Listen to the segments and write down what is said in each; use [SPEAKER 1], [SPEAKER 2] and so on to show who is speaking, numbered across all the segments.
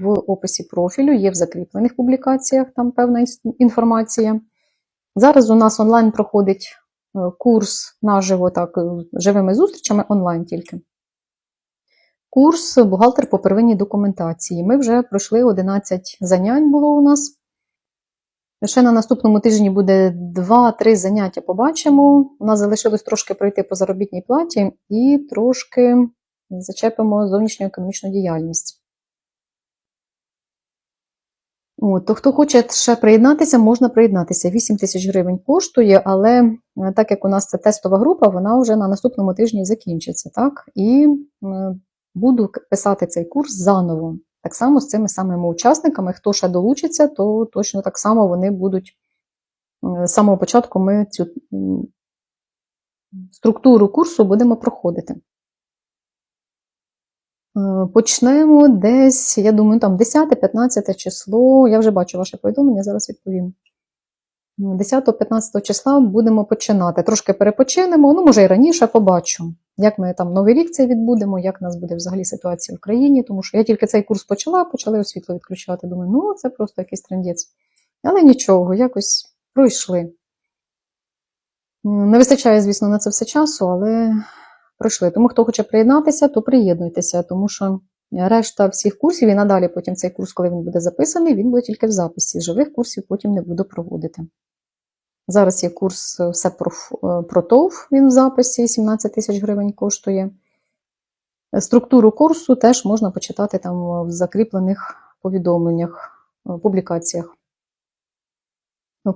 [SPEAKER 1] в описі профілю, є в закріплених публікаціях, там певна інформація. Зараз у нас онлайн проходить е, курс наживо, так, е, живими зустрічами онлайн тільки. Курс бухгалтер по первинній документації. Ми вже пройшли 11 занять було у нас. Ще на наступному тижні буде 2-3 заняття побачимо. У нас залишилось трошки пройти по заробітній платі і трошки зачепимо зовнішню економічну діяльність. От, то хто хоче ще приєднатися, можна приєднатися. 8 тисяч гривень коштує, але е, так як у нас це тестова група, вона вже на наступному тижні закінчиться. Так? І е, буду писати цей курс заново. Так само з цими самими учасниками. Хто ще долучиться, то точно так само вони будуть е, з самого початку ми цю структуру курсу будемо проходити. Е, Почнемо десь, я думаю, там 10-15 число. Я вже бачу ваше повідомлення, зараз відповім. 10-15 числа будемо починати. Трошки перепочинемо, ну, може, і раніше побачу, як ми там Новий рік цей відбудемо, як у нас буде взагалі ситуація в країні, тому що я тільки цей курс почала, почали освітло відключати. Думаю, ну це просто якийсь трендець. Але нічого, якось пройшли. Не вистачає, звісно, на це все часу, але пройшли. Тому хто хоче приєднатися, то приєднуйтеся, тому що решта всіх курсів і надалі потім цей курс, коли він буде записаний, він буде тільки в записі. Живих курсів потім не буду проводити. Зараз є курс е, все про, е, про ТОВ, він в записі 17 тисяч гривень коштує. Е, Структуру курсу теж можна почитати там в закріплених повідомленнях, публікаціях.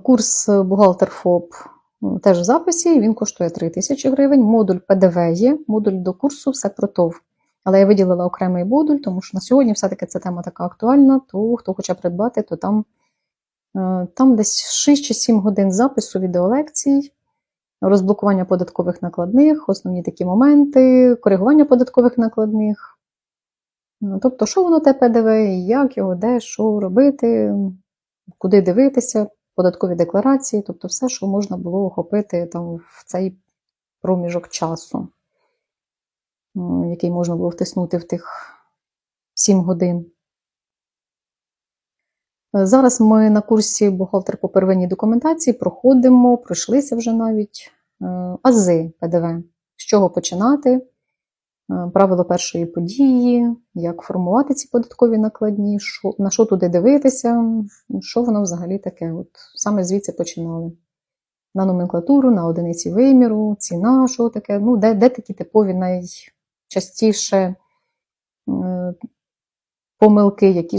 [SPEAKER 1] Курс бухгалтер ФОП теж в записі, він коштує 3 тисячі гривень. Модуль ПДВ є, модуль до курсу все про ТОВ. Але я виділила окремий модуль, тому що на сьогодні все-таки ця тема така актуальна, то хто хоче придбати, то там, е, там десь 6 чи 7 годин запису відеолекцій, розблокування податкових накладних, основні такі моменти, коригування податкових накладних. Ну, Тобто, що воно те ПДВ, як його, де, що робити, куди дивитися, податкові декларації, тобто все, що можна було охопити там в цей проміжок часу, який можна було втиснути в тих 7 годин. Зараз ми на курсі бухгалтер по первинній документації проходимо, пройшлися вже навіть е, ази ПДВ, з чого починати, е, правило першої події, як формувати ці податкові накладні, що, на що туди дивитися, що воно взагалі таке. От саме звідси починали. На номенклатуру, на одиниці виміру, ціна, що таке, ну, де, де такі типові найчастіше е, помилки, які